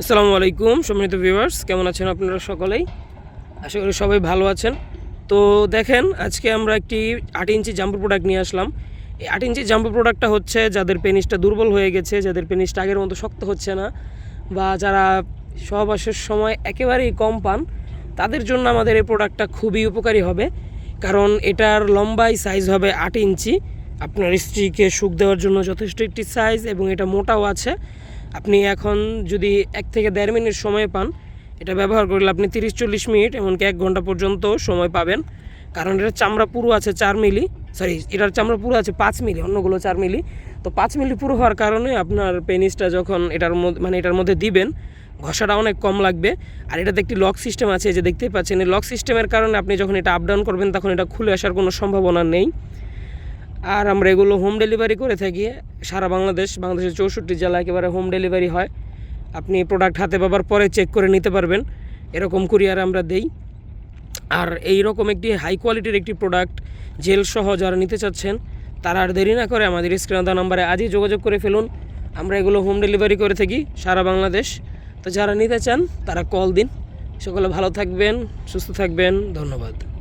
আসসালামু আলাইকুম, সম্মানিত ভিউয়ার্স কেমন আছেন আপনারা সকলেই? আশা করি সবাই ভালো আছেন। তো দেখেন, আজকে আমরা একটি আট ইঞ্চি জাম্পু প্রোডাক্ট নিয়ে আসলাম। এই আট ইঞ্চি জাম্পু প্রোডাক্টটা হচ্ছে যাদের পেনিসটা দুর্বল হয়ে গেছে, যাদের পেনিসটা আগের মতো শক্ত হচ্ছে না, বা যারা সহবাসের সময় একেবারেই কম পান, তাদের জন্য আমাদের এই প্রোডাক্টটা খুবই উপকারী হবে। কারণ এটার লম্বাই সাইজ হবে আট ইঞ্চি। আপনার স্ত্রীকে সুখ দেওয়ার জন্য যথেষ্ট একটি সাইজ এবং এটা মোটাও আছে। আপনি এখন যদি এক থেকে দেড় মিনিট সময় পান, এটা ব্যবহার করলে আপনি তিরিশ চল্লিশ মিনিট এমনকি এক ঘণ্টা পর্যন্ত সময় পাবেন। কারণ এটার চামড়া পুরো আছে চার মিলি সরি এটার চামড়া পুরো আছে পাঁচ মিলি, অন্যগুলো চার মিলি। তো পাঁচ মিলি পুরো হওয়ার কারণে আপনার পেনিসটা যখন এটার মধ্যে মানে এটার মধ্যে দিবেন, ঘষাটা অনেক কম লাগবে। আর এটাতে একটি লক সিস্টেম আছে যে দেখতেই পাচ্ছেন, এই লক সিস্টেমের কারণে আপনি যখন এটা আপ ডাউন করবেন, তখন এটা খুলে আসার কোনো সম্ভাবনা নেই। আর আমরা এগুলো হোম ডেলিভারি করে থাকি। সারা বাংলাদেশ, বাংলাদেশের চৌষট্টি জেলা একেবারে হোম ডেলিভারি হয়। আপনি প্রোডাক্ট হাতে পাবার পরে চেক করে নিতে পারবেন। এরকম কুরিয়ার আমরা দেই। আর এই রকম একটি হাই কোয়ালিটির একটি প্রোডাক্ট জেল সহ যারা নিতে চাচ্ছেন, তারা আর দেরি না করে আমাদের স্ক্রিনে দেওয়া নাম্বারে আজই যোগাযোগ করে ফেলুন। আমরা এগুলো হোম ডেলিভারি করে থাকি সারা বাংলাদেশ। তো যারা নিতে চান, তারা কল দিন। সকলে ভালো থাকবেন, সুস্থ থাকবেন। ধন্যবাদ।